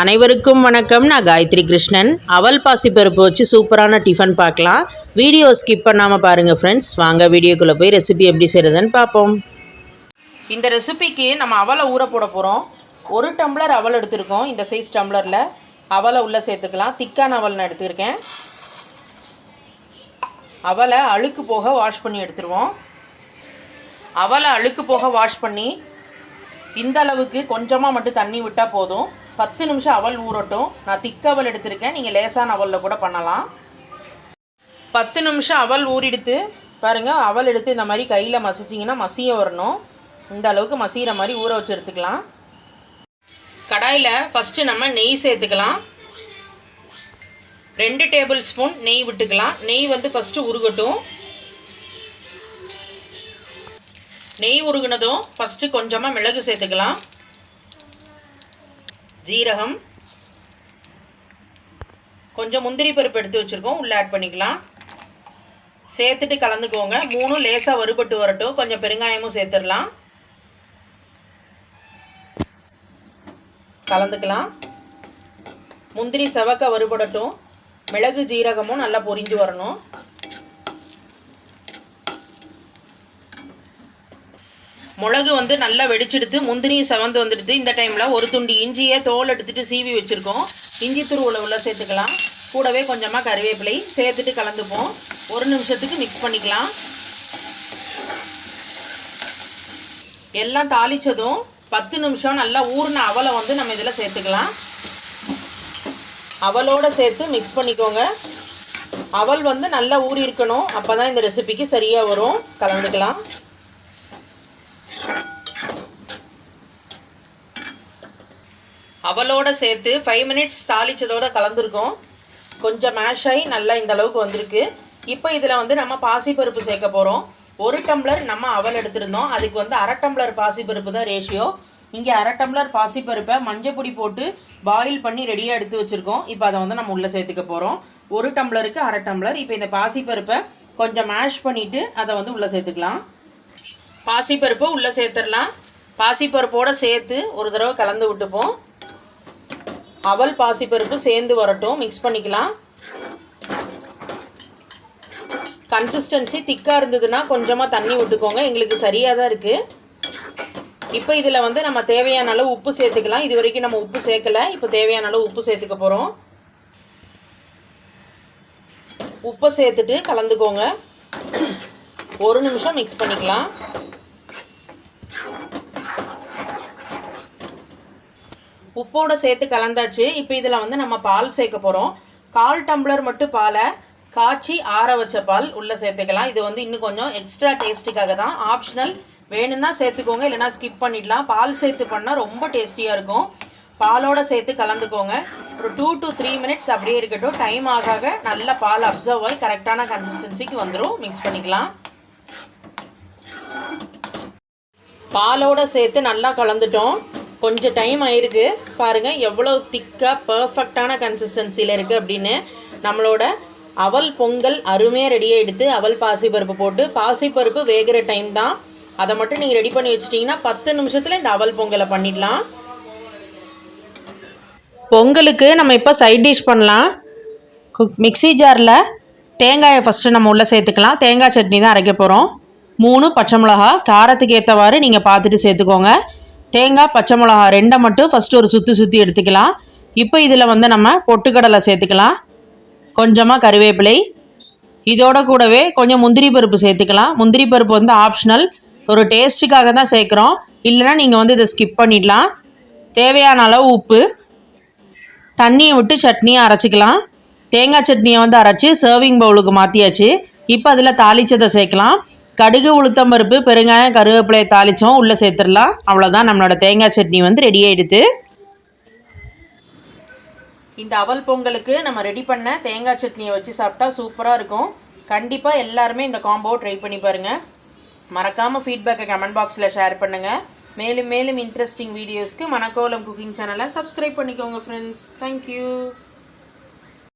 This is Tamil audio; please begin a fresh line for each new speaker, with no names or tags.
அனைவருக்கும் வணக்கம். நான் காயத்ரி கிருஷ்ணன். அவல் பாசிப்பருப்பு வச்சு சூப்பரான டிஃபன் பார்க்கலாம். வீடியோ ஸ்கிப் பண்ணாமல் பாருங்கள் ஃப்ரெண்ட்ஸ் வாங்க வீடியோக்குள்ளே போய் ரெசிபி எப்படி செய்கிறதுன்னு பார்ப்போம். இந்த ரெசிபிக்கு நம்ம அவலை ஊற போட போகிறோம் ஒரு டம்ளர் அவல் எடுத்திருக்கோம். இந்த சைஸ் டம்ளரில் அவலை உள்ளே சேர்த்துக்கலாம். திக்கான அவல் நான் எடுத்திருக்கேன். அவலை அழுக்கு போக வாஷ் பண்ணி எடுத்துருவோம். அவலை அழுக்கு போக வாஷ் பண்ணி இந்த அளவுக்கு கொஞ்சமாக மட்டும் தண்ணி விட்டால் போதும். பத்து நிமிஷம் அவல் ஊறட்டும். நான் திக்க அவல் எடுத்திருக்கேன். நீங்கள் லேசான அவலில் கூட பண்ணலாம். பத்து நிமிஷம் அவல் ஊறிடுத்து பாருங்கள் அவல் எடுத்து இந்த மாதிரி கையில் மசிச்சிங்கன்னா மசிய வரணும். இந்த அளவுக்கு மசிகிற மாதிரி ஊற வச்சு எடுத்துக்கலாம். கடாயில் ஃபஸ்ட்டு நம்ம நெய் சேர்த்துக்கலாம். ரெண்டு டேபிள் ஸ்பூன் நெய் விட்டுக்கலாம். நெய் வந்து ஃபஸ்ட்டு உருகட்டும். நெய் உருகினதும் ஃபஸ்ட்டு கொஞ்சமாக மிளகு சேர்த்துக்கலாம். ஜீரகம். கொஞ்சம் முந்திரி பருப்பு எடுத்து வச்சுருக்கோம். உள்ளே ஆட் பண்ணிக்கலாம். சேர்த்துட்டு கலந்துக்கோங்க. மூணும் லேசாக வறுபட்டு வரட்டும். கொஞ்சம் பெருங்காயமும் சேர்த்துடலாம். கலந்துக்கலாம். முந்திரி செவக்க வறுபடட்டும். மிளகு ஜீரகமும் நல்லா பொரிஞ்சு வரணும். மிளகு வந்து நல்லா வெடிச்செடுத்து முந்திரியும் செவந்து வந்துடுது இந்த டைமில் ஒரு துண்டு இஞ்சியை தோல் எடுத்துகிட்டு சீவி வச்சுருக்கோம். இஞ்சி துருவில் உள்ள சேர்த்துக்கலாம். கூடவே கொஞ்சமாக கருவேப்பிலை சேர்த்துட்டு கலந்துப்போம். ஒரு நிமிஷத்துக்கு மிக்ஸ் பண்ணிக்கலாம். எல்லாம் தாளித்ததும் பத்து நிமிஷம் நல்லா ஊறின அவலை வந்து நம்ம இதில் சேர்த்துக்கலாம். அவலோடு சேர்த்து மிக்ஸ் பண்ணிக்கோங்க. அவல் வந்து நல்லா ஊறி இருக்கணும் அப்போ தான் இந்த ரெசிபிக்கு சரியாக வரும். கலந்துக்கலாம். அவலோட சேர்த்து ஃபைவ் மினிட்ஸ் தாளிச்சதோட கலந்துருக்கோம். கொஞ்சம் மேஷ் ஆகி நல்லா இந்த அளவுக்கு வந்திருக்கு. இப்போ இதில் வந்து நம்ம பாசிப்பருப்பு சேர்க்க போகிறோம் ஒரு டம்ளர் நம்ம அவல் எடுத்திருந்தோம். அதுக்கு வந்து அரை டம்ளர் பாசிப்பருப்பு தான் ரேஷியோ இங்கே அரை டம்ளர் பாசிப்பருப்பை மஞ்சள் பொடி போட்டு பாயில் பண்ணி ரெடியாக எடுத்து வச்சுருக்கோம். இப்போ அதை வந்து நம்ம உள்ளே சேர்த்துக்க போகிறோம் ஒரு டம்ளருக்கு அரை டம்ளர். இப்போ இந்த பாசிப்பருப்பை கொஞ்சம் மேஷ் பண்ணிவிட்டு அதை வந்து உள்ளே சேர்த்துக்கலாம். பாசிப்பருப்பை உள்ளே சேர்த்துடலாம். பாசிப்பருப்போடு சேர்த்து ஒரு தடவை கலந்து விட்டுப்போம். அவல் பாசிப்பருப்பு சேர்ந்து வரட்டும். மிக்ஸ் பண்ணிக்கலாம். கன்சிஸ்டன்சி திக்காக இருந்ததுன்னா கொஞ்சமாக தண்ணி விட்டுக்கோங்க. எங்களுக்கு சரியாக தான் இருக்குது இப்போ இதில் வந்து நம்ம தேவையான அளவு உப்பு சேர்த்துக்கலாம். இது வரைக்கும் நம்ம உப்பு சேர்க்கலை. இப்போ தேவையான அளவு உப்பு சேர்த்துக்க போகிறோம் உப்பை சேர்த்துட்டு கலந்துக்கோங்க. ஒரு நிமிஷம் மிக்ஸ் பண்ணிக்கலாம். உப்போடு சேர்த்து கலந்தாச்சு. இப்போ இதில் வந்து நம்ம பால் சேர்க்க போகிறோம் கால் டம்ளர் மட்டும் பாலை காய்ச்சி ஆற வச்ச பால் உள்ளே சேர்த்துக்கலாம். இது வந்து இன்னும் கொஞ்சம் எக்ஸ்ட்ரா டேஸ்ட்டுக்காக தான். ஆப்ஷனல் வேணும்னா சேர்த்துக்கோங்க இல்லைனா ஸ்கிப் பண்ணிடலாம். பால் சேர்த்து பண்ணால் ரொம்ப டேஸ்டியாக இருக்கும். பாலோடு சேர்த்து கலந்துக்கோங்க. ஒரு டூ டு த்ரீ மினிட்ஸ் அப்படியே இருக்கட்டும். டைம் ஆக ஆக நல்ல பால் அப்சர்வ் ஆகி கரெக்டான கன்சிஸ்டன்சிக்கு வந்துடும் மிக்ஸ் பண்ணிக்கலாம். பாலோடு சேர்த்து நல்லா கலந்துட்டோம். கொஞ்சம் டைம் ஆயிருக்கு. பாருங்கள் எவ்வளோ திக்காக பர்ஃபெக்டான கன்சிஸ்டன்சியில் இருக்குது அப்படின்னு நம்மளோட அவல் பொங்கல் அருமையாக ரெடியாக எடுத்து அவல் பாசிப்பருப்பு போட்டு பாசிப்பருப்பு வேகிற டைம் தான். அதை மட்டும் நீங்கள் ரெடி பண்ணி வச்சிட்டிங்கன்னா பத்து நிமிஷத்தில் இந்த அவல் பொங்கலை பண்ணிடலாம். பொங்கலுக்கு நம்ம இப்போ சைட் டிஷ் பண்ணலாம். குக் மிக்ஸி ஜாரில் தேங்காயை ஃபஸ்ட்டு நம்ம உள்ளே சேர்த்துக்கலாம். தேங்காய் சட்னி தான் அரைக்க போகிறோம் மூணு பச்சை மிளகா காரத்துக்கு ஏற்றவாறு நீங்கள் பார்த்துட்டு சேர்த்துக்கோங்க. தேங்காய் பச்சை மிளகா ரெண்டை மட்டும் ஃபஸ்ட்டு ஒரு சுற்றி சுற்றி எடுத்துக்கலாம். இப்போ இதில் வந்து நம்ம பொட்டுக்கடலை சேர்த்துக்கலாம். கொஞ்சமாக கருவேப்பிலை. இதோட கூடவே கொஞ்சம் முந்திரி பருப்பு சேர்த்துக்கலாம். முந்திரி பருப்பு வந்து ஆப்ஷனல் ஒரு டேஸ்ட்டுக்காக தான் சேர்க்குறோம். இல்லைனா நீங்கள் வந்து இதை ஸ்கிப் பண்ணிடலாம். தேவையான அளவு உப்பு. தண்ணியை விட்டு சட்னியை அரைச்சிக்கலாம். தேங்காய் சட்னியை வந்து அரைச்சி சர்விங் பவுலுக்கு மாற்றியாச்சு இப்போ அதில் தாளிச்சதை சேர்க்கலாம். கடுகு உளுத்தம் பருப்பு பெருங்காயம் கருவேப்பிலையை தாளித்தோம் உள்ளே சேர்த்துடலாம். அவ்வளோதான் நம்மளோட தேங்காய் சட்னி வந்து ரெடி ஆகிடுது இந்த அவல் பொங்கலுக்கு நம்ம ரெடி பண்ண தேங்காய் சட்னியை வச்சு சாப்பிட்டா சூப்பராக இருக்கும். கண்டிப்பாக எல்லாருமே இந்த காம்போ ட்ரை பண்ணி பாருங்கள் மறக்காமல் ஃபீட்பேக்கை கமெண்ட் பாக்ஸில் ஷேர் பண்ணுங்கள் மேலும் மேலும் இன்ட்ரெஸ்டிங் வீடியோஸ்க்கு மணக்கோலம் குக்கிங் சேனலை சப்ஸ்கிரைப் பண்ணிக்கோங்க ஃப்ரெண்ட்ஸ் தேங்க்யூ